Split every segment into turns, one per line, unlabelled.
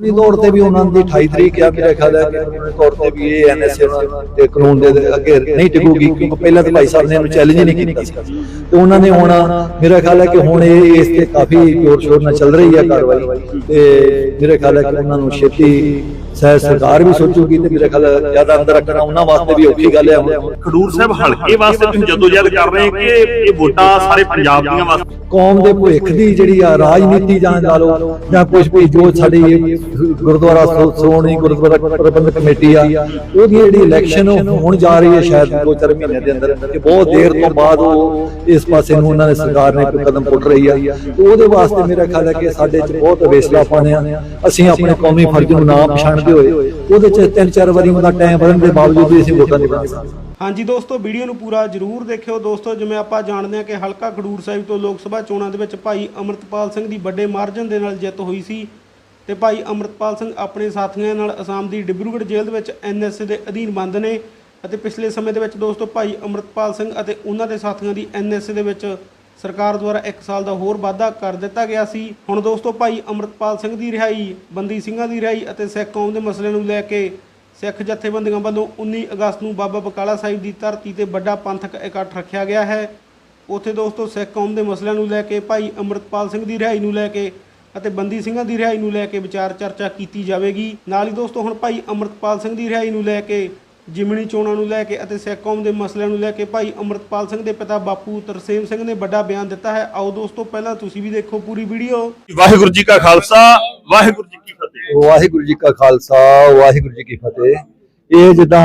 ਕਾਨੂੰਨੀ ਤੌਰ ਤੇ ਵੀ ਉਹਨਾਂ ਦੀ 28 ਤਰੀਕ ਆ, ਮੇਰੇ ਖਿਆਲ ਹੈ, ਕਿ ਕਾਨੂੰਨੀ ਤੌਰ ਤੇ ਵੀ ਇਹ ਐਨਐਸਏ ਤੇ ਕਾਨੂੰਨ ਦੇ ਅੱਗੇ ਨਹੀਂ ਟਿਕੂਗੀ, ਕਿਉਂਕਿ ਪਹਿਲਾਂ ਤਾਂ ਭਾਈ ਸਾਹਿਬ ਨੇ ਇਹਨੂੰ ਚੈਲੰਜ ਨਹੀਂ ਕੀਤਾ ਸੀ। ਤੇ ਉਹਨਾਂ ਨੇ ਹੁਣ ਮੇਰਾ ਖਿਆਲ ਹੈ ਕਿ ਹੁਣ ਇਹ ਇਸ ਤੇ ਕਾਫੀ ਜ਼ੋਰ ਸ਼ੋਰ ਨਾਲ ਚੱਲ ਰਹੀ ਹੈ ਕਾਰਵਾਈ। ਤੇ ਮੇਰੇ ਖਿਆਲ ਹੈ ਕਿ ਉਹਨਾਂ ਨੂੰ ਛੇਤੀ ਸਹਿ ਸਰਕਾਰ ਵੀ ਸੋਚੂਗੀ ਤੇ ਮੇਰੇ ਖਿਆਲ ਜ਼ਿਆਦਾ ਅੰਦਰ ਰੱਖਣਾ ਉਹਨਾਂ ਵਾਸਤੇ ਵੀ ਔਖੀ ਗੱਲ ਹੈ
ਖਡੂਰ ਸਾਹਿਬ ਹਲਕੇ ਵਾਸਤੇ ਤੁਸੀਂ ਜਦੋਜਹਿਦ ਕਰ ਰਹੇ ਕਿ ਇਹ ਵੋਟਾਂ ਸਾਰੇ ਪੰਜਾਬ ਦੀਆਂ ਵਾਸਤੇ?
ਕੌਮ ਦੇ ਭਵਿੱਖ ਦੀ ਜਿਹੜੀ ਆ ਰਾਜਨੀਤੀ ਜਾਂ ਲਾ ਲਓ ਜਾਂ ਕੁਝ ਵੀ ਜੋ ਸਾਡੀ ਗੁਰਦੁਆਰਾ ਸ਼੍ਰੋਮਣੀ ਗੁਰਦੁਆਰਾ ਪ੍ਰਬੰਧਕ ਕਮੇਟੀ ਆ ਉਹਦੀ ਜਿਹੜੀ ਇਲੈਕਸ਼ਨ ਹੋਣ ਜਾ ਰਹੀ ਹੈ ਸ਼ਾਇਦ 2-4 ਮਹੀਨੇ ਦੇ ਅੰਦਰ ਤੇ ਬਹੁਤ ਦੇਰ ਤੋਂ ਬਾਅਦ ਉਹ ਇਸ ਪਾਸੇ ਨੂੰ ਉਹਨਾਂ ਨੇ ਸਰਕਾਰ ਨੇ ਕੋਈ ਕਦਮ ਪੁੱਟ ਰਹੀ ਆ। ਉਹਦੇ ਵਾਸਤੇ ਮੇਰਾ ਖਿਆਲ ਹੈ ਕਿ ਸਾਡੇ 'ਚ ਬਹੁਤ ਵੇਸਲਾ ਪਾਣਿਆ ਅਸੀਂ ਆਪਣੇ ਕੌਮੀ ਫਰਜ਼ ਨੂੰ ਨਾ ਪਛਾਣਦੇ ਹੋਏ, ਉਹਦੇ 'ਚ ਤਿੰਨ ਚਾਰ ਵਾਰੀ ਉਹਦਾ ਟਾਈਮ ਵਧਣ ਦੇ ਬਾਵਜੂਦ ਵੀ ਅਸੀਂ ਵੋਟਾਂ ਨਹੀਂ ਬਣਾ ਸਕਦੇ
ਹਾਂਜੀ ਦੋਸਤੋ ਵੀਡੀਓ ਨੂੰ ਪੂਰਾ ਜਰੂਰ ਦੇਖਿਓ। ਦੋਸਤੋ, ਜਿਵੇਂ ਆਪਾਂ ਜਾਣਦੇ ਹਾਂ ਕਿ ਹਲਕਾ ਖਡੂਰ ਸਾਹਿਬ ਤੋਂ ਲੋਕ ਸਭਾ ਚੋਣਾਂ ਦੇ ਵਿੱਚ ਭਾਈ ਅਮਰਤਪਾਲ ਸਿੰਘ ਦੀ ਵੱਡੇ ਮਾਰਜਨ ਦੇ ਨਾਲ ਜਿੱਤ ਹੋਈ ਸੀ ਤੇ ਭਾਈ ਅਮਰਤਪਾਲ ਸਿੰਘ ਆਪਣੇ ਸਾਥੀਆਂ ਨਾਲ ਅਸਾਮ ਦੀ ਡਿਬਰੂਗੜ੍ਹ ਜੇਲ੍ਹ ਦੇ ਵਿੱਚ ਐਨਐਸਏ ਦੇ ਅਧੀਨ ਬੰਦ ਨੇ ਅਤੇ ਪਿਛਲੇ ਸਮੇਂ ਦੇ ਵਿੱਚ ਦੋਸਤੋ, ਭਾਈ ਅਮਰਤਪਾਲ ਸਿੰਘ ਅਤੇ ਉਹਨਾਂ ਦੇ ਸਾਥੀਆਂ ਦੀ ਐਨਐਸਏ ਦੇ ਵਿੱਚ ਸਰਕਾਰ ਦੁਆਰਾ 1 ਸਾਲ ਦਾ ਹੋਰ ਵਾਅਦਾ ਕਰ ਦਿੱਤਾ ਗਿਆ ਸੀ। ਹੁਣ ਦੋਸਤੋ ਭਾਈ ਅਮਰਤਪਾਲ ਸਿੰਘ ਦੀ ਰਿਹਾਈ, ਬੰਦੀ ਸਿੰਘਾਂ ਦੀ ਰਿਹਾਈ ਅਤੇ ਸਿੱਖ ਕੌਮ ਦੇ ਮਸਲੇ ਨੂੰ ਲੈ ਕੇ ਸਿੱਖ ਜਥੇਬੰਦੀਆਂ ਵੱਲੋਂ 19 ਅਗਸਤ ਨੂੰ ਬਾਬਾ ਬਕਾਲਾ ਸਾਹਿਬ ਦੀ ਧਰਤੀ ਤੇ ਵੱਡਾ ਪੰਥਕ ਇਕੱਠ ਰੱਖਿਆ ਗਿਆ ਹੈ। ਉੱਥੇ ਦੋਸਤੋ ਸਿੱਖ ਕੌਮ ਦੇ ਮਸਲਿਆਂ ਨੂੰ ਲੈ ਕੇ ਭਾਈ ਅਮਰਤਪਾਲ ਸਿੰਘ ਦੀ ਰਿਹਾਈ ਨੂੰ ਲੈ ਕੇ ਅਤੇ ਬੰਦੀ ਸਿੰਘਾਂ ਦੀ ਰਿਹਾਈ ਨੂੰ ਲੈ ਕੇ ਵਿਚਾਰ ਚਰਚਾ ਕੀਤੀ ਜਾਵੇਗੀ। ਨਾਲ ਹੀ ਦੋਸਤੋ ਹੁਣ ਭਾਈ ਅਮਰਤਪਾਲ ਸਿੰਘ ਦੀ ਰਿਹਾਈ ਨੂੰ ਲੈ ਕੇ ਜਿਮਣੀ ਚੋਣਾਂ ਨੂੰ ਲੈ ਕੇ ਅਤੇ ਸਿੱਖ ਕੌਮ ਦੇ ਮਸਲਿਆਂ ਨੂੰ ਲੈ ਕੇ ਭਾਈ ਅਮਰਤਪਾਲ ਸਿੰਘ ਦੇ ਪਿਤਾ ਬਾਪੂ ਤਰਸੇਮ ਸਿੰਘ ਨੇ ਵੱਡਾ ਬਿਆਨ ਦਿੱਤਾ ਹੈ। ਆਓ ਦੋਸਤੋ ਪਹਿਲਾਂ ਤੁਸੀਂ ਵੀ ਦੇਖੋ ਪੂਰੀ ਵੀਡੀਓ।
ਵਾਹਿਗੁਰੂ ਜੀ ਕਾ ਖਾਲਸਾ ਵਾਹਿਗੁਰੂ ਜੀ ਕੀ ਫਤਿਹ।
ਵਾਹਿਗੁਰੂ ਜੀ ਕਾ ਖਾਲਸਾ ਵਾਹਿਗੁਰੂ ਜੀ ਕੀ ਫਤਿਹ। ਇਹ ਜਿੱਦਾਂ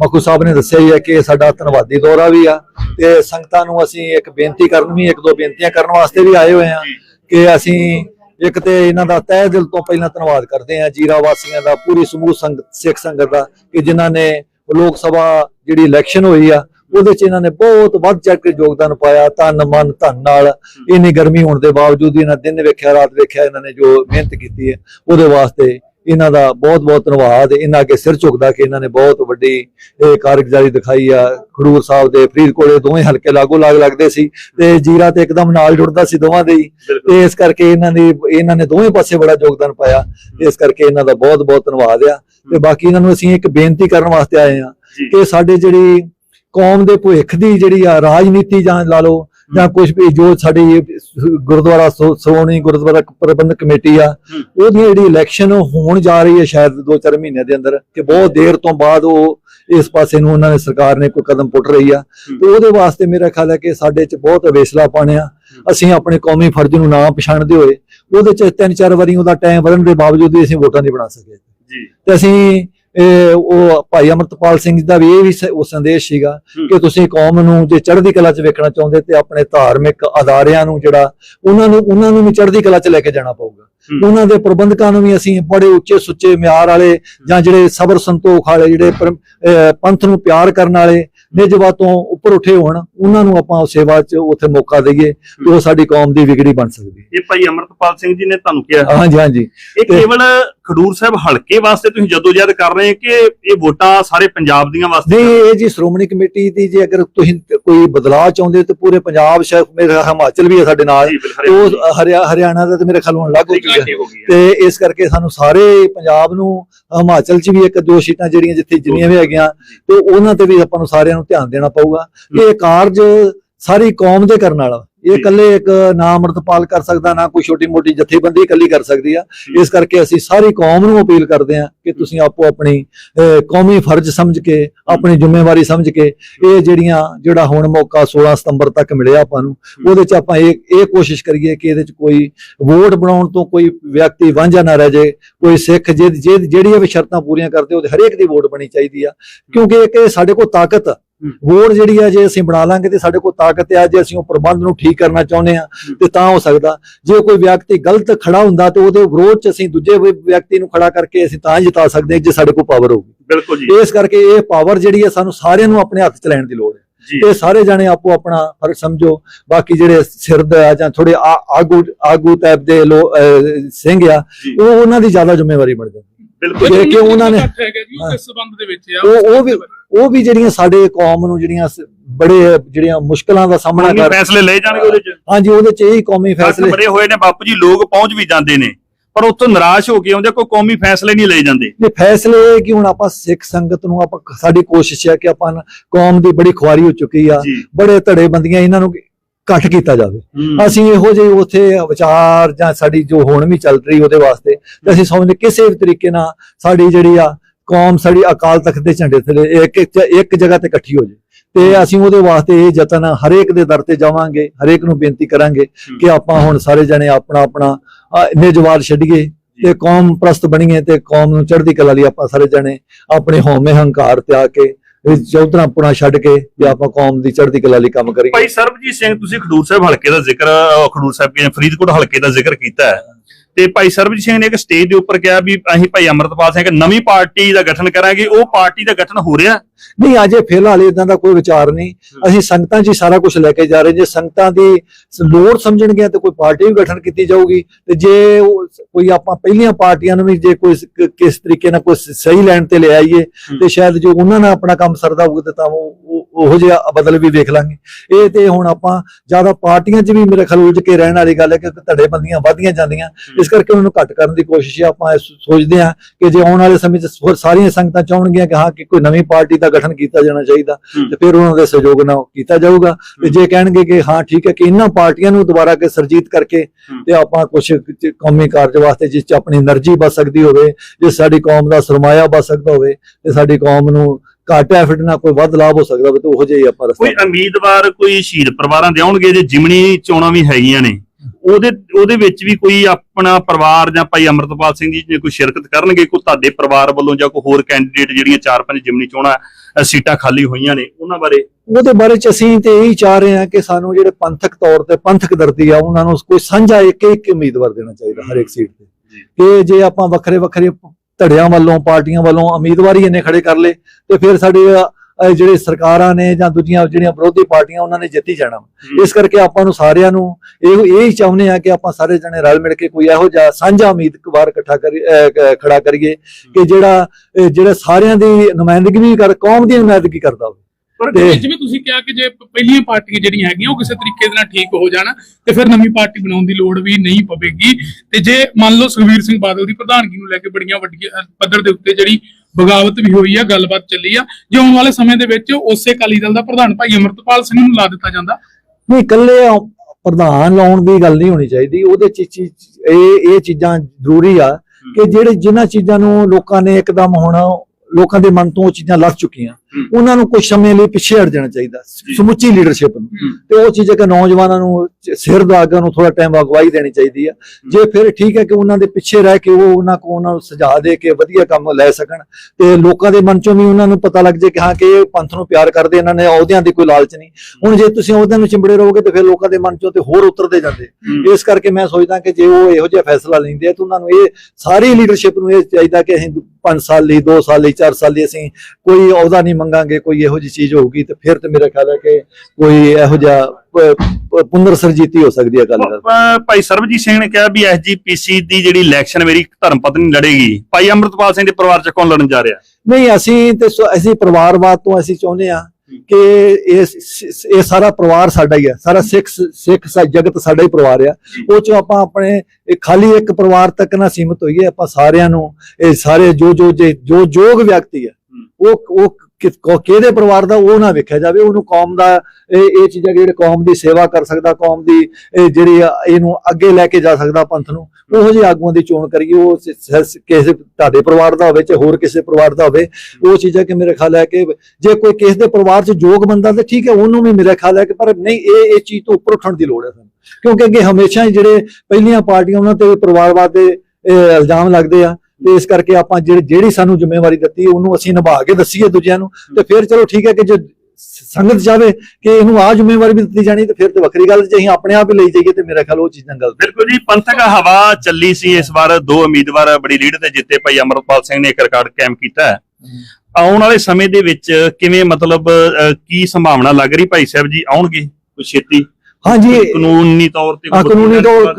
ਮਖੂ ਸਾਹਿਬ ਨੇ ਦੱਸਿਆ ਹੀ ਹੈ ਕਿ ਸਾਡਾ ਧੰਨਵਾਦੀ ਦੌਰਾ ਵੀ ਆ ਤੇ ਸੰਗਤਾਂ ਨੂੰ ਅਸੀਂ ਇੱਕ ਬੇਨਤੀ ਕਰਨ ਵੀ ਇੱਕ ਦੋ ਬੇਨਤੀਆਂ ਕਰਨ ਵਾਸਤੇ ਵੀ ਆਏ ਹੋਏ ਆ ਕਿ ਅਸੀਂ ਇੱਕ ਤੇ ਇਹਨਾਂ ਦਾ ਤਹਿ ਦਿਲ ਤੋਂ ਪਹਿਲਾਂ ਧੰਨਵਾਦ ਕਰਦੇ ਆ ਜੀਰਾ ਵਾਸੀਆਂ ਦਾ ਪੂਰੀ ਸਮੂਹ ਸੰਗਤ ਸਿੱਖ ਸੰਗਤ ਦਾ ਕਿ ਜਿਨ੍ਹਾਂ ਨੇ ਲੋਕ ਸਭਾ ਜਿਹੜੀ ਇਲੈਕਸ਼ਨ ਹੋਈ ਆ ਉਹਦੇ ਚ ਇਹਨਾਂ ਨੇ ਬਹੁਤ ਵੱਧ ਚੜ੍ਹ ਕੇ ਯੋਗਦਾਨ ਪਾਇਆ ਤਨ ਮਨ ਧਨ ਨਾਲ। ਇੰਨੀ ਗਰਮੀ ਹੋਣ ਦੇ ਬਾਵਜੂਦ ਇਹਨਾਂ ਦਿਨ ਵੇਖਿਆ ਰਾਤ ਵੇਖਿਆ ਇਹਨਾਂ ਨੇ ਜੋ ਮਿਹਨਤ ਕੀਤੀ ਹੈ ਉਹਦੇ ਵਾਸਤੇ ਇਹਨਾਂ ਦਾ ਬਹੁਤ ਬਹੁਤ ਧੰਨਵਾਦ। ਇਹਨਾਂ ਅੱਗੇ ਸਿਰ ਝੁਕਦਾ ਕਿ ਇਹਨਾਂ ਨੇ ਬਹੁਤ ਵੱਡੀ ਇਹ ਕਾਰਗੁਜ਼ਾਰੀ ਦਿਖਾਈ ਆ। ਖਡੂਰ ਸਾਹਿਬ ਦੇ ਫਰੀਦਕੋਟ ਦੋਵੇਂ ਹਲਕੇ ਲਾਗੋ ਲਾਗ ਲੱਗਦੇ ਸੀ ਤੇ ਜੀਰਾ ਤੇ ਇੱਕਦਮ ਨਾਲ ਜੁੜਦਾ ਸੀ ਦੋਵਾਂ ਦੇ ਹੀ। ਤੇ ਇਸ ਕਰਕੇ ਇਹਨਾਂ ਨੇ ਇਹਨਾਂ ਨੇ ਦੋਵੇਂ ਪਾਸੇ ਬੜਾ ਯੋਗਦਾਨ ਪਾਇਆ। ਇਸ ਕਰਕੇ ਇਹਨਾਂ ਦਾ ਬਹੁਤ ਬਹੁਤ ਧੰਨਵਾਦ ਆ। ਤੇ ਬਾਕੀ ਇਹਨਾਂ ਨੂੰ ਅਸੀਂ ਇੱਕ ਬੇਨਤੀ ਕਰਨ ਵਾਸਤੇ ਆਏ ਆ। ਕਿ ਸਾਡੇ ਜਿਹੜੀ ਕੌਮ ਦੇ ਭਵਿੱਖ ਦੀ ਜਿਹੜੀ ਆ ਰਾਜਨੀਤੀ ਜਾਂ ਲਾ ਲਓ ਜਾਂ ਕੁਝ ਵੀ ਜੋ ਸਾਡੀ ਗੁਰਦੁਆਰਾ ਸ਼੍ਰੋਮਣੀ ਗੁਰਦੁਆਰਾ ਪ੍ਰਬੰਧਕ ਕਮੇਟੀ ਆ ਉਹਦੀ ਜਿਹੜੀ ਇਲੈਕਸ਼ਨ ਹੋਣ ਜਾ ਰਹੀ ਹੈ ਸ਼ਾਇਦ 2-4 ਮਹੀਨਿਆਂ ਦੇ ਅੰਦਰ ਕਿ ਬਹੁਤ ਦੇਰ ਤੋਂ ਬਾਅਦ ਉਹ ਇਸ ਪਾਸੇ ਨੂੰ ਉਹਨਾਂ ਨੇ ਸਰਕਾਰ ਨੇ ਕੋਈ ਕਦਮ ਪੁੱਟ ਰਹੀ ਆ। ਤੇ ਉਹਦੇ ਵਾਸਤੇ ਮੇਰਾ ਖਿਆਲ ਹੈ ਕਿ ਸਾਡੇ 'ਚ ਬਹੁਤ ਵੇਸਲਾ ਪਾਣਿਆ ਅਸੀਂ ਆਪਣੇ ਕੌਮੀ ਫਰਜ਼ ਨੂੰ ਨਾ ਪਛਾਣਦੇ ਹੋਏ ਉਹਦੇ 'ਚ ਤਿੰਨ ਚਾਰ ਵਾਰੀ ਉਹਦਾ ਟਾਈਮ ਵਧਣ ਦੇ ਬਾਵਜੂਦ ਵੀ ਅਸੀਂ ਵੋਟਾਂ ਨਹੀਂ ਬਣਾ ਸਕੇ। ਤੇ ਅਸੀਂ ਉਹ ਭਾਈ ਅਮਰਤਪਾਲ ਸਿੰਘ ਦਾ ਵੀ ਇਹ ਵੀ ਉਹ ਸੰਦੇਸ਼ ਸੀਗਾ। ਕਿ ਤੁਸੀਂ ਕੌਮ ਨੂੰ ਜੇ ਚੜ੍ਹਦੀ ਕਲਾ 'ਚ ਵੇਖਣਾ ਚਾਹੁੰਦੇ ਤੇ ਆਪਣੇ ਧਾਰਮਿਕ ਅਦਾਰਿਆਂ ਨੂੰ ਜਿਹੜਾ ਉਹਨਾਂ ਨੂੰ ਉਹਨਾਂ ਨੂੰ ਵੀ ਚੜ੍ਹਦੀ ਕਲਾ 'ਚ ਲੈ ਕੇ ਜਾਣਾ ਪਊਗਾ। ਉਹਨਾਂ ਦੇ ਪ੍ਰਬੰਧਕਾਂ ਨੂੰ ਵੀ ਅਸੀਂ ਬੜੇ ਉੱਚੇ ਸੁੱਚੇ ਮਿਆਰ ਵਾਲੇ ਜਾਂ ਜਿਹੜੇ ਸਬਰ ਸੰਤੋਖ ਵਾਲੇ ਜਿਹੜੇ ਪੰਥ ਨੂੰ ਪਿਆਰ ਕਰਨ ਵਾਲੇ ਨਿਜਵਾ ਤੋਂ ਉੱਪਰ ਉੱਠੇ ਹੋਣ ਉਹਨਾਂ ਨੂੰ ਆਪਾਂ ਸੇਵਾ 'ਚ ਉੱਥੇ ਮੌਕਾ ਦਈਏ ਤੇ ਉਹ ਸਾਡੀ ਕੌਮ ਦੀ ਵਿਗੜੀ ਬਣ ਸਕਦੀ ਹੈ।
ਇਹ ਭਾਈ ਅਮਰਤਪਾਲ ਸਿੰਘ ਜੀ ਨੇ ਤੁਹਾਨੂੰ ਕਿਹਾ।
ਹਾਂਜੀ ਹਾਂਜੀ।
ਇਹ ਕੇਵਲ ਖਡੂਰ ਸਾਹਿਬ ਹਲਕੇ ਵਾਸਤੇ ਤੁਸੀਂ ਜਦੋਜਹਿਦ ਕਰ ਰਹੇ ਹੋ ਕਿ ਇਹ ਵੋਟਾਂ ਸਾਰੇ ਪੰਜਾਬ ਦੀਆਂ ਵਾਸਤੇ
ਨਹੀਂ ਇਹ ਜੀ ਸ਼੍ਰੋਮਣੀ ਕਮੇਟੀ ਦੀ ਜੇ ਅਗਰ ਤੁਸੀਂ ਕੋਈ ਬਦਲਾਅ ਚਾਹੁੰਦੇ ਤੇ ਪੂਰੇ ਪੰਜਾਬ ਸ਼ਾਇਦ ਮੇਰੇ ਹਿਮਾਚਲ ਵੀ ਹੈ ਸਾਡੇ ਨਾਲ। ਉਹ
ਹਰਿਆਣਾ
ਹਰਿਆ ਹਰਿਆਣਾ ਦਾ ਤੇ ਮੇਰੇ ਖਿਆਲ ਹੁਣ ਅਲੱਗ ਹੋ
ਹੈ।
ਤੇ ਇਸ ਕਰਕੇ ਸਾਨੂੰ ਸਾਰੇ ਪੰਜਾਬ ਨੂੰ ਹਿਮਾਚਲ 'ਚ ਵੀ ਇੱਕ ਦੋ ਸੀਟਾਂ ਜਿਹੜੀਆਂ ਜਿੱਥੇ ਜਿੰਨੀਆਂ ਵੀ ਹੈਗੀਆਂ ਤੇ ਉਹਨਾਂ ਤੇ ਵੀ ਆਪਾਂ ਨੂੰ ਸਾਰਿਆਂ ਨੂੰ ਧਿਆਨ ਦੇਣਾ ਪਊਗਾ। ਇਹ ਕਾਰਜ ਸਾਰੀ ਕੌਮ ਦੇ ਕਰਨ ਵਾਲਾ। ਇਹ। ਇਕੱਲੇ ਇੱਕ ਨਾ ਅਮਰਤਪਾਲ ਕਰ ਸਕਦਾ ਨਾ ਕੋਈ ਛੋਟੀ ਮੋਟੀ ਜਥੇਬੰਦੀ ਇਕੱਲੀ ਕਰ ਸਕਦੀ ਆ। ਇਸ ਕਰਕੇ ਅਸੀਂ ਸਾਰੀ ਕੌਮ ਨੂੰ ਅਪੀਲ ਕਰਦੇ ਹਾਂ ਕਿ ਤੁਸੀਂ ਆਪੋ ਆਪਣੀ ਕੌਮੀ ਫਰਜ਼ ਸਮਝ ਕੇ ਆਪਣੀ ਜ਼ਿੰਮੇਵਾਰੀ ਸਮਝ ਕੇ ਇਹ ਜਿਹੜੀਆਂ ਜਿਹੜਾ ਹੁਣ ਮੌਕਾ 16 ਸਤੰਬਰ ਤੱਕ ਮਿਲਿਆ ਆਪਾਂ ਨੂੰ ਉਹਦੇ ਚ ਆਪਾਂ ਇਹ ਇਹ ਕੋਸ਼ਿਸ਼ ਕਰੀਏ ਕਿ ਇਹਦੇ ਚ ਕੋਈ ਵੋਟ ਬਣਾਉਣ ਤੋਂ ਕੋਈ ਵਿਅਕਤੀ ਵਾਂਝਾ ਨਾ ਰਹਿ ਜਾਏ ਕੋਈ ਸਿੱਖ ਜਿਹੜੀਆਂ ਵੀ ਸ਼ਰਤਾਂ ਪੂਰੀਆਂ ਕਰਦੇ ਉਹਦੇ ਹਰੇਕ ਦੀ ਵੋਟ ਬਣੀ ਚਾਹੀਦੀ ਆ। ਕਿਉਂਕਿ ਇੱਕ ਇਹ ਸਾਡੇ ਕੋਲ ਤਾਕਤ ਆ।
ਹੂੰ।
ਵੋਟ ਜਿਹੜੀ ਆ ਜੇ ਅਸੀਂ ਬਣਾ ਲਾਂਗੇ ਤੇ ਸਾਡੇ ਕੋਲ ਤਾਕਤ ਆ ਜੇ ਅਸੀਂ ਉਹ ਪ੍ਰਬੰਧ ਨੂੰ ਠੀਕ ਕਰਨਾ ਚਾਹੁੰਦੇ ਆ ਤੇ ਤਾਂ ਹੋ ਸਕਦਾ। ਜੇ ਕੋਈ ਵਿਅਕਤੀ ਗਲਤ ਖੜਾ ਹੁੰਦਾ ਤੇ ਉਹਦੇ ਵਿਰੋਧ ਚ ਅਸੀਂ ਦੂਜੇ ਵਿਅਕਤੀ ਨੂੰ ਖੜਾ ਕਰਕੇ ਅਸੀਂ ਤਾਂ ਜਿਤਾ ਸਕਦੇ ਹਾਂ ਜੇ ਸਾਡੇ ਕੋਲ ਪਾਵਰ ਹੋਊਗੀ।
ਬਿਲਕੁਲ ਜੀ।
ਇਸ ਕਰਕੇ ਇਹ ਪਾਵਰ ਜਿਹੜੀ ਹੈ ਸਾਨੂੰ ਸਾਰਿਆਂ ਨੂੰ ਆਪਣੇ ਹੱਥ ਚ ਲੈਣ ਦੀ ਲੋੜ ਹੈ। ਇਹ ਸਾਰੇ ਜਾਣੇ ਆਪੋ ਆਪਣਾ ਫਰਜ਼ ਸਮਝੋ। ਬਾਕੀ ਜਿਹੜੇ ਸਿਰਦ ਆ ਜਾਂ ਥੋੜੇ ਆਗੂ ਆਗੂ ਟਾਈਪ ਦੇ ਲੋ ਸਿੰਘ ਆ ਉਹ ਉਹਨਾਂ ਦੀ ਜ਼ਿਆਦਾ ਜ਼ਿੰਮੇਵਾਰੀ ਬਣ ਜਾਂਦੀ
ਬਿਲਕੁਲ
ਜੇ ਕਿ ਉਹਨਾਂ ਨੇ।
ਇਸ ਸੰਬੰਧ ਦੇ ਵਿੱਚ ਆ।
ਉਹ ਉਹ ਵੀ ਉਹ ਵੀ ਜਿਹੜੀਆਂ ਸਾਡੇ ਕੌਮ ਨੂੰ ਜਿਹੜੀਆਂ ਬੜੇ ਜਿਹੜੀਆਂ ਮੁਸ਼ਕਲਾਂ ਦਾ ਸਾਹਮਣਾ ਕਰ
ਫੈਸਲੇ ਲਏ ਜਾਣਗੇ ਉਹਦੇ ਚ।
ਹਾਂਜੀ ਉਹਦੇ ਚ ਇਹ ਕੌਮੀ
ਫੈਸਲੇ ਬੜੇ ਹੋਏ ਨੇ ਬਾਪੂ ਜੀ ਲੋਕ ਪਹੁੰਚ ਵੀ ਜਾਂਦੇ ਨੇ। ਪਰ ਉੱਥੋਂ ਨਿਰਾਸ਼ ਹੋ ਕੇ ਆਉਂਦੇ ਕੋਈ ਕੌਮੀ ਫੈਸਲੇ ਨਹੀਂ ਲਏ ਜਾਂਦੇ।
ਇਹ ਫੈਸਲੇ ਕਿ ਹੁਣ ਆਪਾਂ ਸਿੱਖ ਸੰਗਤ ਨੂੰ ਆਪਾਂ ਸਾਡੀ ਕੋਸ਼ਿਸ਼ ਹੈ ਕਿ ਆਪਾਂ ਕੌਮ ਦੀ ਬੜੀ ਖੁਆਰੀ ਹੋ ਚੁੱਕੀ ਆ ਬੜੇ ਧੜੇ ਬੰਦੀਆਂ ਇਹਨਾਂ ਨੂੰ ਘੱਟ ਕੀਤਾ ਜਾਵੇ। ਅਸੀਂ ਇਹੋ ਜਿਹੇ ਉਥੇ ਵਿਚਾਰ ਜਾਂ ਸਾਡੀ ਜੋ ਹੁਣ ਵੀ ਚੱਲ ਰਹੀ ਉਹਦੇ ਵਾਸਤੇ ਤੇ ਅਸੀਂ ਸਮਝਦੇ ਕਿਸੇ ਵੀ ਤਰੀਕੇ ਨਾਲ ਸਾਡੀ ਜਿਹੜੀ ਆ ਕੌਮ ਸਾਡੀ ਅਕਾਲ ਤਖਤ ਦੇ ਝੰਡੇ ਥੱਲੇ ਇੱਕ ਇੱਕ ਜਗ੍ਹਾ ਤੇ ਇਕੱਠੀ ਹੋ ਜੇ। ਤੇ ਅਸੀਂ ਉਹਦੇ ਵਾਸਤੇ ਇਹ ਯਤਨ ਹਰੇਕ ਦੇ ਦਰ ਤੇ ਜਾਵਾਂਗੇ ਹਰੇਕ ਨੂੰ ਬੇਨਤੀ ਕਰਾਂਗੇ ਕਿ ਆਪਾਂ ਹੁਣ ਸਾਰੇ ਜਣੇ ਆਪਣਾ ਆਪਣਾ ਅਹ, ਨਿਜਵਾਰ ਛੱਡੀਏ ਤੇ ਕੌਮ ਪ੍ਰਸਤ ਬਣੀਏ ਤੇ ਕੌਮ ਨੂੰ ਚੜ੍ਹਦੀ ਕਲਾ ਲਈ ਆਪਾਂ ਸਾਰੇ ਜਣੇ ਆਪਣੇ ਹਉਮੈ ਹੰਕਾਰ ਤਿਆਗ ਕੇ ਇਹ ਚੌਧਰਾ ਪੁਣਾ ਛੱਡ ਕੇ ਤੇ ਆਪਾਂ ਕੌਮ ਦੀ ਚੜ੍ਹਦੀ ਕਲਾ ਲਈ ਕੰਮ ਕਰੀਏ।
ਭਾਈ ਸਰਬਜੀਤ ਸਿੰਘ ਤੁਸੀਂ ਖਡੂਰ ਸਾਹਿਬ ਹਲਕੇ ਦਾ ਜ਼ਿਕਰ ਖਡੂਰ ਸਾਹਿਬ ਕੇ ਫਰੀਦਕੋਟ ਹਲਕੇ ਦਾ ਜ਼ਿਕਰ ਕੀਤਾ ਹੈ? ਤੇ ਭਾਈ ਸਰਬਜੀਤ ਸਿੰਘ ਨੇ ਇੱਕ ਸਟੇਜ ਦੇ ਉੱਪਰ ਕਿਹਾ ਵੀ ਅਸੀਂ ਭਾਈ ਅਮਰਤਪਾਲ ਸਿੰਘ ਇੱਕ ਨਵੀਂ ਪਾਰਟੀ ਦਾ ਗਠਨ ਕਰਾਂਗੇ ਉਹ ਪਾਰਟੀ ਦਾ ਗਠਨ ਹੋ ਰਿਹਾ।
ਨਹੀਂ ਅਜੇ ਫਿਲਹਾਲ ਇਦਾਂ ਦਾ ਕੋਈ ਵਿਚਾਰ ਨਹੀਂ। ਅਸੀਂ ਸੰਗਤਾਂ 'ਚ ਹੀ ਸਾਰਾ ਕੁਝ ਲੈ ਕੇ ਜਾ ਰਹੇ ਜੇ ਸੰਗਤਾਂ ਦੀ ਲੋੜ ਸਮਝਣਗੇ ਤੇ ਕੋਈ ਪਾਰਟੀ ਵੀ ਗਠਨ ਕੀਤੀ ਜਾਊਗੀ। ਤੇ ਜੇ ਕੋਈ ਆਪਾਂ ਪਹਿਲੀਆਂ ਪਾਰਟੀਆਂ ਨੂੰ ਵੀ ਜੇ ਕੋਈ ਕਿਸ ਤਰੀਕੇ ਨਾਲ ਕੋਈ ਸਹੀ ਲਾਈਨ ਤੇ ਲੈ ਆਈਏ ਤੇ ਸ਼ਾਇਦ ਜੋ ਉਹਨਾਂ ਨਾਲ ਆਪਣਾ ਕੰਮ ਸਰਦਾ ਹੋਊਗਾ ਤੇ ਉਹ ਉਹ- ਜਿਹਾ ਬਦਲ ਵੀ ਵੇਖ ਲਾਂਗੇ। ਇਹ ਤੇ ਹੁਣ ਆਪਾਂ ਜ਼ਿਆਦਾ ਪਾਰਟੀਆਂ 'ਚ ਵੀ ਮੇਰੇ ਖਿਆਲ ਉਲਝ ਕੇ ਰਹਿਣ ਵਾਲੀ ਗੱਲ ਹੈ ਕਿ ਧੜੇ ਬੰਦੀਆਂ ਵਧਦੀਆਂ ਜਾਂਦੀਆਂ। ਇਸ ਕਰਕੇ ਉਹਨਾਂ ਨੂੰ ਘੱਟ ਕਰਨ ਦੀ ਕੋਸ਼ਿਸ਼ ਹੈ। ਆਪਾਂ ਸੋਚਦੇ ਹਾਂ ਕਿ ਜੇ ਆਉਣ ਵਾਲੇ ਸਮੇਂ 'ਚ ਸਾਰੀਆਂ ਸੰਗਤਾਂ ਚਾਹਣਗੀਆਂ ਕਿ ਹਾਂ ਕਿ ਕੋਈ ਨਵੀਂ ਪਾਰਟੀ ਦਾ ਗਠਨ ਕੀਤਾ ਜਾਣਾ ਚਾਹੀਦਾ ਤੇ ਫਿਰ ਉਹਨਾਂ ਦੇ ਸਹਿਯੋਗ ਨਾਲ ਕੀਤਾ ਜਾਊਗਾ। ਤੇ ਜੇ ਕਹਿਣਗੇ ਕਿ ਹਾਂ ਠੀਕ ਹੈ ਕਿ ਇਹਨਾਂ ਪਾਰਟੀਆਂ ਨੂੰ ਦੁਬਾਰਾ ਕੇ ਸਰਜੀਤ ਕਰਕੇ ਤੇ ਆਪਾਂ ਕੁਝ ਕੌਮੀ ਕਾਰਜ ਵਾਸਤੇ ਜਿਸ 'ਚ ਆਪਣੀ એનર્ਜੀ ਬਚ ਸਕਦੀ ਹੋਵੇ ਜੇ ਸਾਡੀ ਕੌਮ ਦਾ ਸਰਮਾਇਆ ਬਚ ਸਕਦਾ ਹੋਵੇ ਤੇ ਸਾਡੀ ਕੌਮ ਨੂੰ ਘੱਟ ਐਫਰਟ ਨਾਲ ਕੋਈ ਵੱਧ ਲਾਭ ਹੋ ਸਕਦਾ ਹੋਵੇ ਉਹ ਜਿਹੀ ਆਪਾਂ ਰਸਤਾ ਕੋਈ
ਉਮੀਦਵਾਰ ਕੋਈ ਸ਼ਹੀਦ ਪਰਿਵਾਰਾਂ ਦੇ ਆਉਣਗੇ ਜੇ ਜਿਮਣੀ ਚੋਣਾਂ ਵੀ ਹੈਗੀਆਂ ਨੇ। ਉਹਦੇ ਉਹਦੇ ਵਿੱਚ ਵੀ ਕੋਈ ਆਪਣਾ ਪਰਿਵਾਰ ਜਾਂ ਭਾਈ ਅਮਰਤਪਾਲ ਸਿੰਘ ਜੀ ਜੇ ਕੋਈ ਸ਼ਿਰਕਤ ਕਰਨਗੇ ਕੋਈ ਤੁਹਾਡੇ ਪਰਿਵਾਰ ਵੱਲੋਂ ਜਾਂ ਕੋਈ ਹੋਰ ਕੈਂਡੀਡੇਟ ਜਿਹੜੀਆਂ ਚਾਰ ਪੰਜ ਜਿਮਣੀ ਚੋਣਾਂ ਸੀਟਾਂ ਖਾਲੀ ਹੋਈਆਂ ਨੇ ਉਹਨਾਂ ਬਾਰੇ
ਉਹਦੇ ਬਾਰੇ ਚ ਅਸੀਂ ਤੇ ਇਹੀ ਚਾਹ ਰਹੇ ਹਾਂ ਕਿ ਸਾਨੂੰ ਜਿਹੜੇ ਪੰਥਕ ਤੌਰ ਤੇ ਪੰਥਕ ਦਰਦੀ ਆ ਉਹਨਾਂ ਨੂੰ ਕੋਈ ਸਾਂਝਾ ਇੱਕ ਇੱਕ ਉਮੀਦਵਾਰ ਦੇਣਾ ਚਾਹੀਦਾ ਹਰ ਇੱਕ ਸੀਟ ਤੇ। ਕਿ ਜੇ ਆਪਾਂ ਵੱਖਰੇ ਵੱਖਰੇ ਧੜਿਆਂ ਵੱਲੋਂ ਪਾਰਟੀਆਂ ਵੱਲੋਂ ਉਮੀਦਵਾਰ ਹੀ ਇੰਨੇ ਖੜੇ ਕਰ ਲਏ ਤੇ ਫਿਰ ਸਾਡੇ ਜਿਹੜੇ ਸਰਕਾਰਾਂ ਨੇ ਜਾਂ ਦੂਜੀਆਂ ਜਿਹੜੀਆਂ ਵਿਰੋਧੀ ਪਾਰਟੀਆਂ ਉਹਨਾਂ ਨੇ ਜਿੱਤੀ ਜਾਣਾ ਇਸ ਕਰਕੇ ਆਪਾਂ ਨੂੰ ਸਾਰਿਆਂ ਨੂੰ ਇਹ ਇਹ ਹੀ ਚਾਹੁੰਦੇ ਆ ਕਿ ਆਪਾਂ ਸਾਰੇ ਜਣੇ ਰਲ ਮਿਲ ਕੇ ਕੋਈ ਇਹੋ ਜਿਹਾ ਸਾਂਝਾ ਉਮੀਦਵਾਰ ਇਕੱਠਾ ਕਰੀ ਖੜਾ ਕਰੀਏ ਕਿ ਜਿਹੜਾ ਜਿਹੜਾ ਸਾਰਿਆਂ ਦੀ ਨੁਮਾਇੰਦਗੀ ਵੀ ਕਰ ਕੌਮ ਦੀ ਨੁਮਾਇੰਦਗੀ ਕਰਦਾ ਹੋਵੇ।
ਪਰ ਜਿਵੇਂ ਤੁਸੀਂ ਕਿਹਾ ਕਿ ਜੇ ਪਹਿਲੀਆਂ ਪਾਰਟੀਆਂ ਜਿਹੜੀਆਂ ਹੈਗੀਆਂ ਉਹ ਕਿਸੇ ਤਰੀਕੇ ਦੇ ਨਾਲ ਠੀਕ ਹੋ ਜਾਣ ਤੇ ਫਿਰ ਨਵੀਂ ਪਾਰਟੀ ਬਣਾਉਣ ਦੀ ਲੋੜ ਵੀ ਨਹੀਂ ਪਵੇਗੀ। ਤੇ ਜੇ ਮੰਨ ਲਓ ਸੁਖਵੀਰ ਸਿੰਘ ਬਾਦਲ ਦੀ ਪ੍ਰਧਾਨਗੀ ਨੂੰ ਲੈ ਕੇ ਬੜੀਆਂ ਵੱਡੀਆਂ ਪੱਧਰ ਦੇ ਉੱਤੇ ਜਿਹੜੀ ਬਗਾਵਤ ਵੀ ਹੋਈ ਆ ਗੱਲਬਾਤ ਚੱਲੀ ਆ। ਜੇ ਆਉਣ ਵਾਲੇ ਸਮੇਂ ਦੇ ਵਿੱਚ ਉਸੇ ਅਕਾਲੀ ਦਲ ਦਾ ਪ੍ਰਧਾਨ ਭਾਈ ਅਮਰਤਪਾਲ ਸਿੰਘ ਨੂੰ ਲਾ ਦਿੱਤਾ ਜਾਂਦਾ।
ਨਹੀਂ ਇਕੱਲੇ ਪ੍ਰਧਾਨ ਲਾਉਣ ਦੀ ਗੱਲ ਨਹੀਂ ਹੋਣੀ ਚਾਹੀਦੀ। ਉਹਦੇ ਚ ਇਹ ਇਹ ਚੀਜ਼ਾਂ ਜ਼ਰੂਰੀ ਆ ਕਿ ਜਿਹੜੇ ਜਿਨ੍ਹਾਂ ਚੀਜ਼ਾਂ ਨੂੰ ਲੋਕਾਂ ਨੇ ਇੱਕਦਮ ਹੁਣ ਲੋਕਾਂ ਦੇ ਮਨ ਤੋਂ ਉਹ ਚੀਜ਼ਾਂ ਲੱਥ ਚੁੱਕੀਆਂ। ਉਹਨਾਂ ਨੂੰ ਕੁਝ ਸਮੇਂ ਲਈ ਪਿੱਛੇ ਹਟ ਜਾਣਾ ਚਾਹੀਦਾ। ਸਮੁੱਚੀ ਲੀਡਰਸ਼ਿਪ ਨੂੰ। ਤੇ ਉਹ ਚੀਜ਼ ਹੈ ਕਿ ਨੌਜਵਾਨਾਂ ਨੂੰ ਸਿਰ ਦਾ ਅੱਗੇ ਨੂੰ ਥੋੜਾ ਟਾਈਮ ਅਗਵਾਈ ਦੇਣੀ ਚਾਹੀਦੀ ਆ। ਜੇ ਫਿਰ ਠੀਕ ਹੈ ਕਿ ਉਹਨਾਂ ਦੇ ਪਿੱਛੇ ਰਹਿ ਕੇ ਉਹ ਉਹਨਾਂ ਕੋ ਉਹਨਾਂ ਨੂੰ ਸੁਝਾਅ ਦੇ ਕੇ ਵਧੀਆ ਕੰਮ ਲੈ ਸਕਣ ਤੇ ਲੋਕਾਂ ਦੇ ਮਨ ਚੋਂ ਵੀ ਉਹਨਾਂ ਨੂੰ ਪਤਾ ਲੱਗ ਜੇ ਕਿ ਹਾਂ ਕਿ ਇਹ ਪੰਥ ਨੂੰ ਪਿਆਰ ਕਰਦੇ ਇਹਨਾਂ ਨੇ ਅਹੁਦਿਆਂ ਦੀ ਕੋਈ ਲਾਲਚ ਨਹੀਂ। ਹੁਣ ਜੇ ਤੁਸੀਂ ਅਹੁਦਿਆਂ ਨੂੰ ਚਿੰਬੜੇ ਰਹੋਗੇ ਤੇ ਫਿਰ ਲੋਕਾਂ ਦੇ ਮਨ ਚੋਂ ਤੇ ਹੋਰ ਉਤਰਦੇ ਜਾਂਦੇ। ਇਸ ਕਰਕੇ ਮੈਂ ਸੋਚਦਾ ਕਿ ਜੇ ਉਹ ਇਹੋ ਜਿਹਾ ਫੈਸਲਾ ਲੈਂਦੇ ਆ ਤਾਂ ਉਹਨਾਂ ਨੂੰ ਇਹ ਸਾਰੀ ਲੀਡਰਸ਼ਿਪ ਨੂੰ ਇਹ ਚਾਹੀਦਾ ਕਿ ਅਸੀਂ 5 ਸਾਲ ਲਈ 2 ਸਾਲ ਲਈ 4 ਸਾਲ ਲਈ ਅਸੀਂ ਕੋਈ ਅਹੁਦਾ ਨਹੀਂ ਮੰਗਾਂਗੇ ਕੋਈ ਇਹੋ ਜਿਹੀ ਚੀਜ਼ ਹੋਊਗੀ ਤੇ ਫਿਰ ਤੇ ਮੇਰਾ ਖਿਆਲ ਹੈ ਕਿ ਕੋਈ ਇਹੋ ਜਿਹਾ ਪੁਨਰ ਸਰਜੀਤੀ ਹੋ ਸਕਦੀ ਹੈ ਗੱਲ ਦਾ।
ਭਾਈ ਸਰਬਜੀਤ ਸਿੰਘ ਨੇ ਕਿਹਾ ਵੀ ਐਸਜੀਪੀਸੀ ਦੀ ਜਿਹੜੀ ਇਲੈਕਸ਼ਨ ਮੇਰੀ ਧਰਮ ਪਤਨੀ ਲੜੇਗੀ। ਭਾਈ ਅਮਰਤਪਾਲ ਸਿੰਘ ਦੇ ਪਰਿਵਾਰ ਚ ਕੌਣ ਲੜਨ ਜਾ ਰਿਹਾ?
ਨਹੀਂ ਅਸੀਂ ਤੇ ਅਸੀਂ ਪਰਿਵਾਰਵਾਦ ਤੋਂ ਅਸੀਂ ਚਾਹੁੰਦੇ ਆ ਕਿ ਇਹ ਸਾਰਾ ਪਰਿਵਾਰ ਸਾਡਾ ਹੀ ਹੈ। ਸਾਰਾ ਸਿੱਖ ਸਿੱਖ ਜਗਤ ਸਾਡਾ ਹੀ ਪਰਿਵਾਰ ਆ। ਉਹ ਚ ਆਪਾਂ ਆਪਣੇ ਖਾਲੀ ਇੱਕ ਪਰਿਵਾਰ ਤੱਕ ਨਾ ਸੀਮਤ ਹੋਈਏ ਆਪਾਂ ਸਾਰਿਆਂ ਨੂੰ ਇਹ ਸਾਰੇ ਜੋ ਜੋ ਜੇ ਜੋ ਯੋਗ ਵਿਅਕਤੀ ਹੈ। ਉਹ ਉਹ ਕਿਹਦੇ ਪਰਿਵਾਰ ਦਾ ਉਹ ਨਾ ਵੇਖਿਆ ਜਾਵੇ ਉਹਨੂੰ ਕੌਮ ਦਾ ਇਹ ਇਹ ਚੀਜ਼ਾਂ ਜਿਹੜੇ ਕੌਮ ਦੀ ਸੇਵਾ ਕਰ ਸਕਦਾ ਕੌਮ ਦੀ ਇਹ ਜਿਹੜੀ ਆ, ਇਹਨੂੰ ਅੱਗੇ ਲੈ ਕੇ ਜਾ ਸਕਦਾ ਪੰਥ ਨੂੰ ਉਹੋ ਜਿਹੇ ਆਗੂਆਂ ਦੀ ਚੋਣ ਕਰੀਏ ਉਹ ਕਿਸੇ ਤੁਹਾਡੇ ਪਰਿਵਾਰ ਦਾ ਹੋਵੇ ਚਾਹੇ ਹੋਰ ਕਿਸੇ ਪਰਿਵਾਰ ਦਾ ਹੋਵੇ ਉਹ ਚੀਜ਼ਾਂ ਕਿ ਮੇਰੇ ਖਿਆਲ ਹੈ ਕਿ ਜੇ ਕੋਈ ਕਿਸੇ ਦੇ ਪਰਿਵਾਰ 'ਚ ਯੋਗ ਬੰਦਾ ਤਾਂ ਠੀਕ ਹੈ ਉਹਨੂੰ ਵੀ ਮੇਰੇ ਖਿਆਲ ਹੈ ਕਿ ਪਰ ਨਹੀਂ ਇਹ ਇਹ ਚੀਜ਼ ਤੋਂ ਉੱਪਰ ਉੱਠਣ ਦੀ ਲੋੜ ਹੈ ਸਾਨੂੰ। ਕਿਉਂਕਿ ਅੱਗੇ ਹਮੇਸ਼ਾ ਹੀ ਜਿਹੜੇ ਪਹਿਲੀਆਂ ਪਾਰਟੀਆਂ ਉਹਨਾਂ ਤੇ ਪਰਿਵਾਰਵਾਦ ਦੇ ਇਹ, ਇਲਜ਼ਾਮ ਲੱਗਦੇ ਆ। ਤੇ ਇਸ ਕਰਕੇ ਆਪਾਂ ਜਿਹੜੀ ਸਾਨੂੰ ਜ਼ਿੰਮੇਵਾਰੀ ਦਿੱਤੀ, ਉਹਨੂੰ ਅਸੀਂ ਨਿਭਾ ਕੇ ਦੱਸੀਏ ਦੂਜਿਆਂ ਨੂੰ। ਤੇ ਫਿਰ ਚਲੋ ਠੀਕ ਹੈ ਕਿ ਜੇ ਸੰਗਤ ਚਾਵੇ ਕਿ ਇਹਨੂੰ ਆ ਜ਼ਿੰਮੇਵਾਰੀ ਵੀ ਦਿੱਤੀ ਜਾਣੀ, ਤੇ ਫਿਰ ਤੇ ਵੱਖਰੀ ਗੱਲ ਜੇ ਅਸੀਂ ਆਪਣੇ ਆਪ ਹੀ ਲਈ ਜਾਈਏ, ਤੇ ਮੇਰਾ ਖਿਆਲ ਉਹ ਚੀਜ਼ਾਂ ਗਲਤ
ਬਿਲਕੁਲ ਜੀ, ਪੰਥਕ ਹਵਾ ਚੱਲੀ ਸੀ ਇਸ ਵਾਰ। ਦੋ ਉਮੀਦਵਾਰ ਬੜੀ ਲੀਡ ਤੇ ਜਿੱਤੇ, ਭਾਈ ਅਮਰਪਾਲ ਸਿੰਘ ਨੇ ਇੱਕ ਰਿਕਾਰਡ ਕਾਇਮ ਕੀਤਾ ਆਉਣ ਵਾਲੇ ਸਮੇਂ ਦੇ ਵਿੱਚ ਕਿਵੇਂ ਮਤਲਬ ਕੀ ਸੰਭਾਵਨਾ ਲੱਗ ਰਹੀ ਭਾਈ ਸਾਹਿਬ ਜੀ? ਆਉਣਗੇ ਕੋਈ ਛੇਤੀ?
ਹਾਂਜੀ
ਕਾਨੂੰਨੀ ਤੌਰ ਤੇ ਕੋਈ
ਕਾਨੂੰਨੀ ਤੌਰ-।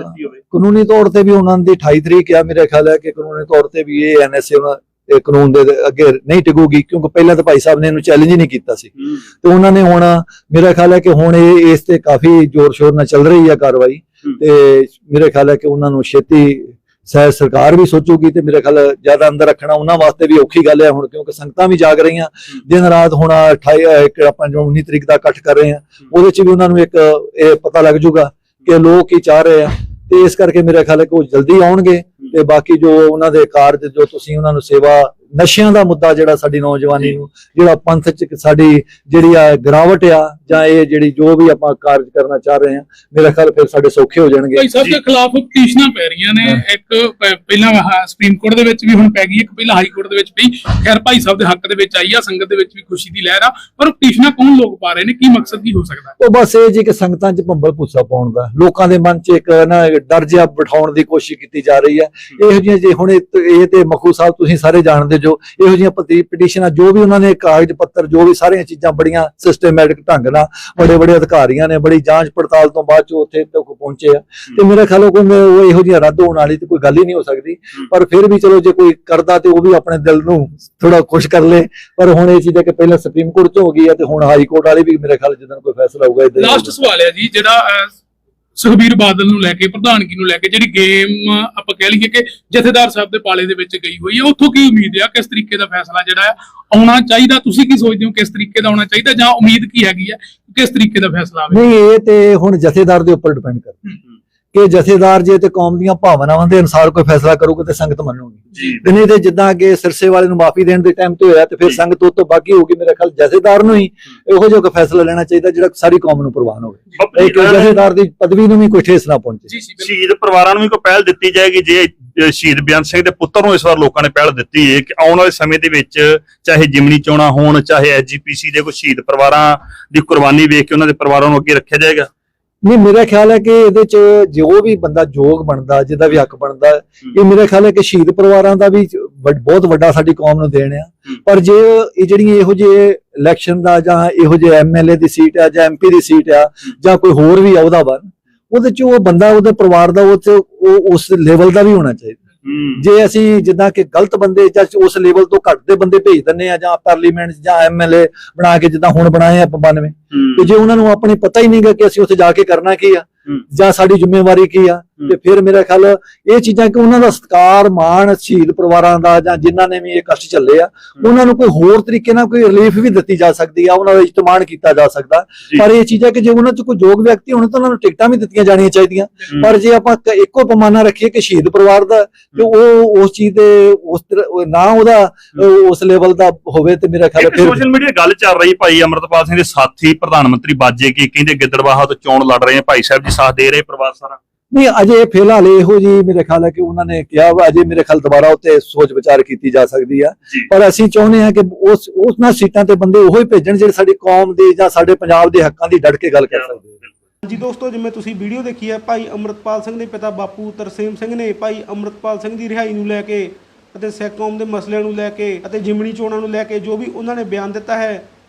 ਕਾਨੂੰਨੀ ਤੌਰ ਤੇ ਵੀ ਉਹਨਾਂ ਦੀ 28 ਤਰੀਕ ਆ ਮੇਰੇ ਖਿਆਲ ਹੈ ਕਿ ਕਾਨੂੰਨੀ ਤੌਰ ਤੇ ਵੀ ਇਹ ਐਨਐਸਏ ਉਹਨਾਂ ਇਹ ਕਾਨੂੰਨ ਦੇ ਅੱਗੇ ਨਹੀਂ ਟਿਕੂਗੀ ਕਿਉਂਕਿ ਪਹਿਲਾਂ ਤਾਂ ਭਾਈ ਸਾਹਿਬ ਨੇ ਇਹਨੂੰ ਚੈਲੰਜ ਹੀ ਨਹੀਂ ਕੀਤਾ ਸੀ ਤੇ ਉਹਨਾਂ ਨੇ ਹੁਣ ਮੇਰਾ ਖਿਆਲ ਹੈ ਕਿ ਹੁਣ ਇਹ ਇਸ ਤੇ ਕਾਫੀ ਜ਼ੋਰ ਸ਼ੋਰ ਨਾਲ ਚੱਲ ਰਹੀ ਹੈ ਕਾਰਵਾਈ। ਤੇ ਮੇਰੇ ਖਿਆਲ ਹੈ ਕਿ ਉਹਨਾਂ ਨੂੰ ਛੇਤੀ ਸ਼ਾਇਦ ਸਰਕਾਰ ਵੀ ਸੋਚੂਗੀ ਤੇ ਮੇਰੇ ਖਿਆਲ ਜ਼ਿਆਦਾ ਅੰਦਰ ਰੱਖਣਾ ਉਹਨਾਂ ਵਾਸਤੇ ਵੀ ਔਖੀ ਗੱਲ ਹੈ ਹੁਣ ਕਿਉਂਕਿ ਸੰਗਤਾਂ ਵੀ ਜਾਗ ਰਹੀਆਂ। ਦਿਨ ਰਾਤ ਹੁਣ 28 ਇੱਕ ਆਪਾਂ ਜੋ 19 ਤਰੀਕ ਦਾ ਇਕੱਠ ਕਰ ਰਹੇ ਹਾਂ ਉਹਦੇ ਚ ਵੀ ਉਹਨਾਂ ਨੂੰ ਇੱਕ ਇਹ ਪਤਾ ਲੱਗ ਜਾਊਗਾ ਕਿ ਲੋਕ ਕੀ ਚਾਹ ਰਹੇ ਆ। ਤੇ ਇਸ ਕਰਕੇ ਮੇਰੇ ਖਿਆਲ ਹੈ ਕਿ ਉਹ ਜਲਦੀ ਆਉਣਗੇ ਤੇ ਬਾਕੀ ਜੋ ਉਹਨਾਂ ਦੇ ਕਾਰਜ ਜੋ ਤੁਸੀਂ ਉਹਨਾਂ ਨੂੰ ਸੇਵਾ ਨਸ਼ਿਆਂ ਦਾ ਮੁੱਦਾ ਜਿਹੜਾ ਸਾਡੀ ਨੌਜਵਾਨੀ ਨੂੰ ਜਿਹੜਾ ਪੰਥ ਚ ਸਾਡੀ ਜਿਹੜੀ ਆ ਗਿਰਾਵਟ ਆ ਜਾਂ ਇਹ ਜਿਹੜੀ ਜੋ ਵੀ ਆਪਾਂ ਕਾਰਜ ਕਰਨਾ ਚਾਹ ਰਹੇ ਹਾਂ ਮੇਰਾ ਖਿਆਲ ਫਿਰ ਸਾਡੇ ਸੌਖੇ ਹੋ ਜਾਣਗੇ।
ਭਾਈ ਸਾਹਿਬ ਦੇ ਖਿਲਾਫ ਪਟੀਸ਼ਨਾਂ ਪੈ ਰਹੀਆਂ ਨੇ। ਇੱਕ ਪਹਿਲਾਂ ਸੁਪਰੀਮ ਕੋਰਟ ਦੇ ਵਿੱਚ ਵੀ ਹੁਣ ਪੈ ਗਈ ਇੱਕ ਪਹਿਲਾਂ ਹਾਈ ਕੋਰਟ ਦੇ ਵਿੱਚ ਪਈ। ਖੈਰ ਭਾਈ ਸਾਹਿਬ ਦੇ ਹੱਕ ਦੇ ਵਿੱਚ ਆਈ ਆ ਸੰਗਤ ਦੇ ਵਿੱਚ ਵੀ ਖੁਸ਼ੀ ਦੀ ਲਹਿਰ ਆ। ਪਰ ਪਟੀਸ਼ਨਾਂ ਕੌਣ ਲੋਕ ਪਾ ਰਹੇ ਨੇ? ਕੀ ਮਕਸਦ ਕੀ ਹੋ ਸਕਦਾ?
ਉਹ ਬਸ ਇਹ ਜੀ ਕਿ ਸੰਗਤਾਂ 'ਚ ਭੰਬਲ ਭੁੱਸਾ ਪਾਉਣ ਦਾ। ਲੋਕਾਂ ਦੇ ਮਨ 'ਚ ਇੱਕ ਨਾ ਡਰ ਜਿਹਾ ਬਿਠਾਉਣ ਦੀ ਕੋਸ਼ਿਸ਼ ਕੀਤੀ ਜਾ ਰਹੀ ਹੈ। ਇਹੋ ਜਿਹੀਆਂ ਜੇ ਹੁਣ ਇਹ ਤੇ ਮਖੂ ਸਾਹਿਬ ਤੁਸੀਂ ਸਾਰੇ ਜਾਣਦੇ ਜੋ ਇਹੋ ਜਿਹੀਆਂ ਪਟੀਸ਼ਨਾਂ ਜੋ ਵੀ ਉਹਨਾਂ ਨੇ ਕਾਗਜ਼ ਪੱਤਰ ਜੋ ਵੀ ਸਾਰੀਆਂ ਚੀਜ਼ਾਂ ਬੜੀਆਂ ਸਿਸਟਮੈਟਿਕ ਢੰਗ ਨਾਲ ਬੜੇ ਬੜੇ ਅਧਿਕਾਰੀਆਂ ਨੇ ਬੜੀ ਜਾਂਚ ਪੜਤਾਲ ਤੋਂ ਬਾਅਦ ਚ ਉੱਥੇ ਤੱਕ ਪਹੁੰਚੇ ਆ। ਤੇ ਮੇਰੇ ਖਿਆਲੋਂ ਕੋਈ ਉਹ ਇਹੋ ਜਿਹੀਆਂ ਰੱਦ ਹੋਣ ਵਾਲੀ ਤੇ ਕੋਈ ਗੱਲ ਹੀ ਨਹੀਂ ਹੋ ਸਕਦੀ। ਪਰ ਫਿਰ ਵੀ ਚਲੋ ਜੇ ਕੋਈ ਕਰਦਾ ਤੇ ਉਹ ਵੀ ਆਪਣੇ ਦਿਲ ਨੂੰ ਥੋੜਾ ਖੁਸ਼ ਕਰ ਲੇ। ਪਰ ਹੁਣ ਇਹ ਚੀਜ਼ ਹੈ ਕਿ ਪਹਿਲਾਂ ਸੁਪਰੀਮ ਕੋਰਟ 'ਚ ਹੋ ਗਈ ਹੈ ਤੇ ਹੁਣ ਹਾਈ ਕੋਰਟ ਵਾਲੀ ਵੀ ਮੇਰੇ ਖਿਆਲ ਜਦੋਂ ਕੋਈ ਫੈਸਲਾ ਹੋਊਗਾ
ਲਾਸਟ ਸਵਾਲ ਹੈ ਜੀ ਜਿਹੜਾ ਸੁਖਬੀਰ ਬਾਦਲ ਨੂੰ ਲੈ ਕੇ ਪ੍ਰਧਾਨਗੀ ਨੂੰ ਲੈ ਕੇ ਜਿਹੜੀ ਗੇਮ ਆਪਾਂ ਕਹਿ ਲਈਏ ਕਿ ਜਥੇਦਾਰ ਸਾਹਿਬ ਦੇ ਪਾਲੇ ਦੇ ਵਿੱਚ ਗਈ ਹੋਈ ਹੈ ਉੱਥੋਂ ਕੀ ਉਮੀਦ ਹੈ ਕਿਸ ਤਰੀਕੇ ਦਾ ਫੈਸਲਾ ਜਿਹੜਾ ਆਉਣਾ ਚਾਹੀਦਾ? ਤੁਸੀਂ ਕੀ ਸੋਚਦੇ ਹੋ ਕਿਸ ਤਰੀਕੇ ਦਾ ਆਉਣਾ ਚਾਹੀਦਾ ਜਾਂ ਉਮੀਦ ਕੀ ਹੈਗੀ ਹੈ ਕਿਸ ਤਰੀਕੇ ਦਾ ਫੈਸਲਾ ਆਵੇ
ਨਹੀਂ ਇਹ ਤੇ ਹੁਣ ਜਥੇਦਾਰ ਦੇ ਉੱਪਰ ਡਿਪੈਂਡ ਕਰਦਾ। ਕਿ ਜਥੇਦਾਰ ਜੇ ਤੇ ਕੌਮ ਦੀਆਂ ਭਾਵਨਾਵਾਂ ਦੇ ਅਨੁਸਾਰ ਕੋਈ ਫੈਸਲਾ ਕਰੂਗਾ ਤੇ ਸੰਗਤ ਮੰਨੂਗੀ।
ਜੀ।
ਤੇ ਨਹੀਂ ਤੇ ਜਿੱਦਾਂ ਅੱਗੇ ਸਿਰਸੇ ਵਾਲੇ ਨੂੰ ਮਾਫੀ ਦੇਣ ਦੇ ਟਾਈਮ ਤੇ ਹੋਇਆ ਤੇ ਫਿਰ। ਸੰਗਤ ਉਹ ਤੋਂ ਬਾਕੀ ਹੋਊਗੀ ਮੇਰੇ ਖਿਆਲ ਜਥੇਦਾਰ ਨੂੰ ਹੀ ਇਹੋ ਜਿਹਾ ਕੋਈ ਫੈਸਲਾ ਲੈਣਾ ਚਾਹੀਦਾ ਜਿਹੜਾ ਸਾਰੀ ਕੌਮ ਨੂੰ ਪ੍ਰਵਾਨ ਹੋਵੇ। ਇੱਕ ਜਥੇਦਾਰ ਦੀ ਪਦਵੀ ਨੂੰ ਵੀ ਕੋਈ ਠੇਸ ਨਾ ਪਹੁੰਚੇ।
ਸ਼ਹੀਦ ਪਰਿਵਾਰਾਂ ਨੂੰ ਵੀ ਕੋਈ ਪਹਿਲ ਦਿੱਤੀ ਜਾਏਗੀ ਜੇ ਸ਼ਹੀਦ ਬਿਆਨ ਸਿੰਘ ਦੇ ਪੁੱਤਰ ਨੂੰ ਇਸ ਵਾਰ ਲੋਕਾਂ ਨੇ ਪਹਿਲ ਦਿੱਤੀ ਹੈ ਕਿ ਆਉਣ ਵਾਲੇ ਸਮੇਂ ਦੇ ਵਿੱਚ ਚਾਹੇ ਜਿਮਨੀ ਚੋਣਾਂ ਹੋਣ ਚਾਹੇ ਐਸਜੀਪੀਸੀ ਦੇ ਕੋਈ ਸ਼ਹੀਦ ਪਰਿਵਾਰਾਂ ਦੀ ਕੁਰਬਾਨੀ ਵੇਖ ਕੇ ਉਹਨਾਂ ਦੇ ਪਰਿਵਾਰਾਂ ਨੂੰ ਅੱਗੇ ਰੱਖਿਆ ਜਾਏਗਾ।
ਨਹੀਂ ਮੇਰਾ ਖਿਆਲ ਹੈ ਕਿ ਇਹਦੇ ਚ ਜੋ ਵੀ ਬੰਦਾ ਯੋਗ ਬਣਦਾ ਜਿਹਦਾ ਵੀ ਹੱਕ ਬਣਦਾ ਇਹ ਮੇਰਾ ਖਿਆਲ ਹੈ ਕਿ ਸ਼ਹੀਦ ਪਰਿਵਾਰਾਂ ਦਾ ਵੀ ਬਹੁਤ ਵੱਡਾ ਸਾਡੀ ਕੌਮ ਨੂੰ ਦੇਣ ਆ। ਪਰ ਜੇ ਇਹ ਜਿਹੜੀਆਂ ਇਹੋ ਜਿਹੇ ਇਲੈਕਸ਼ਨ ਦਾ ਜਾਂ ਇਹੋ ਜਿਹੇ ਐਮਐਲਏ ਦੀ ਸੀਟ ਆ ਜਾਂ ਐਮਪੀ ਦੀ ਸੀਟ ਆ ਜਾਂ ਕੋਈ ਹੋਰ ਵੀ ਅਹੁਦਾ ਬਣ ਉਹਦੇ ਚ ਉਹ ਬੰਦਾ ਉਹਦੇ ਪਰਿਵਾਰ ਦਾ ਉਹ ਉਸ ਲੈਵਲ ਦਾ ਵੀ ਹੋਣਾ ਚਾਹੀਦਾ। ਜੇ ਅਸੀਂ ਜਿੱਦਾਂ ਕਿ ਗਲਤ ਬੰਦੇ ਜਾਂ ਉਸ ਲੈਵਲ ਤੋਂ ਘੱਟ ਦੇ ਬੰਦੇ ਭੇਜ ਦਿੰਨੇ ਆ ਜਾਂ ਪਾਰਲੀਮੈਂਟ ਜਾਂ ਐਮਐਲਏ ਬਣਾ ਕੇ ਜਿੱਦਾਂ ਹੁਣ ਬਣਾਏ ਆ 92 ਤੇ ਜੇ ਉਹਨਾਂ ਨੂੰ ਆਪਣੀ ਪਤਾ ਹੀ ਨਹੀਂਗਾ ਕਿ ਅਸੀਂ ਉੱਥੇ ਜਾ ਕੇ ਕਰਨਾ ਕੀ ਆ। ਜਾਂ ਸਾਡੀ ਜ਼ਿੰਮੇਵਾਰੀ ਕੀ ਆ ਤੇ ਫਿਰ ਮੇਰਾ ਖਿਆਲ ਇਹ ਚੀਜ਼ਾਂ ਕਿ ਉਹਨਾਂ ਦਾ ਸਤਿਕਾਰ ਮਾਣ ਸ਼ਹੀਦ ਪਰਿਵਾਰਾਂ ਦਾ ਜਾਂ ਜਿਨ੍ਹਾਂ ਨੇ ਵੀ ਇਹ ਕਸ਼ਟ ਝੱਲੇ ਆ ਉਹਨਾਂ ਨੂੰ ਕੋਈ ਹੋਰ ਤਰੀਕੇ ਨਾਲ ਕੋਈ ਰਿਲੀਫ ਵੀ ਦਿੱਤੀ ਜਾ ਸਕਦੀ ਆ ਉਹਨਾਂ ਦਾ ਇਜਤਮਾਨ ਕੀਤਾ ਜਾ ਸਕਦਾ। ਪਰ ਇਹ ਚੀਜ਼ਾਂ ਕਿ ਜੇ ਉਹਨਾਂ 'ਚ ਕੋਈ ਯੋਗ ਵਿਅਕਤੀ ਹੋਣ ਤਾਂ ਉਹਨਾਂ ਨੂੰ ਟਿਕਟਾਂ ਵੀ ਦਿੱਤੀਆਂ ਜਾਣੀਆਂ ਚਾਹੀਦੀਆਂ। ਪਰ ਜੇ ਆਪਾਂ ਇੱਕੋ ਪੈਮਾਨਾ ਰੱਖੀਏ ਕਿ ਸ਼ਹੀਦ ਪਰਿਵਾਰ ਦਾ ਤੇ ਉਹ ਉਸ ਚੀਜ਼ ਦੇ ਉਸ ਨਾ ਉਹਦਾ ਉਹ ਉਸ ਲੈਵਲ ਦਾ ਹੋਵੇ ਤੇ ਮੇਰਾ ਖਿਆਲ ਫਿਰ
ਸੋਸ਼ਲ ਮੀਡੀਆ ਗੱਲ ਚੱਲ ਰਹੀ ਭਾਈ ਅਮਰਤਪਾਲ ਸਿੰਘ ਦੇ ਸਾਥੀ ਪ੍ਰਧਾਨ ਮੰਤਰੀ ਬਾਜੇ ਕੀ ਕਹਿੰਦੇ ਗਿੱਦੜਵਾਹਾ ਤੋਂ ਚੋਣ ਲੜ ਰਹੇ ਆ। ਭਾਈ ਸਾਹਿਬ ਜੀ ਸਾਥ ਦੇ ਰਹੇ ਪਰਿਵਾਰ ਸਾਰਾ।
ਨਹੀਂ ਅਜੇ ਫਿਲਹਾਲ ਇਹੋ ਜੀ ਮੇਰੇ ਖਿਆਲ ਹੈ ਕਿ ਉਹਨਾਂ ਨੇ ਕਿਹਾ ਵਾ ਅਜੇ ਮੇਰੇ ਖਿਆਲ ਦੁਬਾਰਾ ਉੱਤੇ ਸੋਚ ਵਿਚਾਰ ਕੀਤੀ ਜਾ ਸਕਦੀ ਆ। ਪਰ ਅਸੀਂ ਚਾਹੁੰਦੇ ਹਾਂ ਕਿ ਉਸ ਉਹਨਾਂ ਸੀਟਾਂ ਤੇ ਬੰਦੇ ਉਹੋ ਹੀ ਭੇਜਣ ਜਿਹੜੇ ਸਾਡੀ ਕੌਮ ਦੇ ਜਾਂ ਸਾਡੇ ਪੰਜਾਬ ਦੇ ਹੱਕਾਂ ਦੀ ਡਟ ਕੇ ਗੱਲ ਕਰ ਸਕਦੇ ਆ
ਜੀ ਦੋਸਤੋ ਜਿਵੇਂ ਤੁਸੀਂ ਵੀਡੀਓ ਦੇਖੀ ਹੈ ਭਾਈ ਅਮਰਤਪਾਲ ਸਿੰਘ ਦੇ ਪਿਤਾ ਬਾਪੂ ਤਰਸੇਮ ਸਿੰਘ ਨੇ ਭਾਈ ਅਮਰਤਪਾਲ ਸਿੰਘ ਦੀ ਰਿਹਾਈ ਨੂੰ ਲੈ ਕੇ ਅਤੇ ਸਿੱਖ ਕੌਮ ਦੇ ਮਸਲਿਆਂ ਨੂੰ ਲੈ ਕੇ ਅਤੇ ਜਿਮਣੀ ਚੋਣਾਂ ਨੂੰ ਲੈ ਕੇ ਜੋ ਵੀ ਉਹਨਾਂ ਨੇ ਬਿਆਨ ਦਿੱਤਾ ਹੈ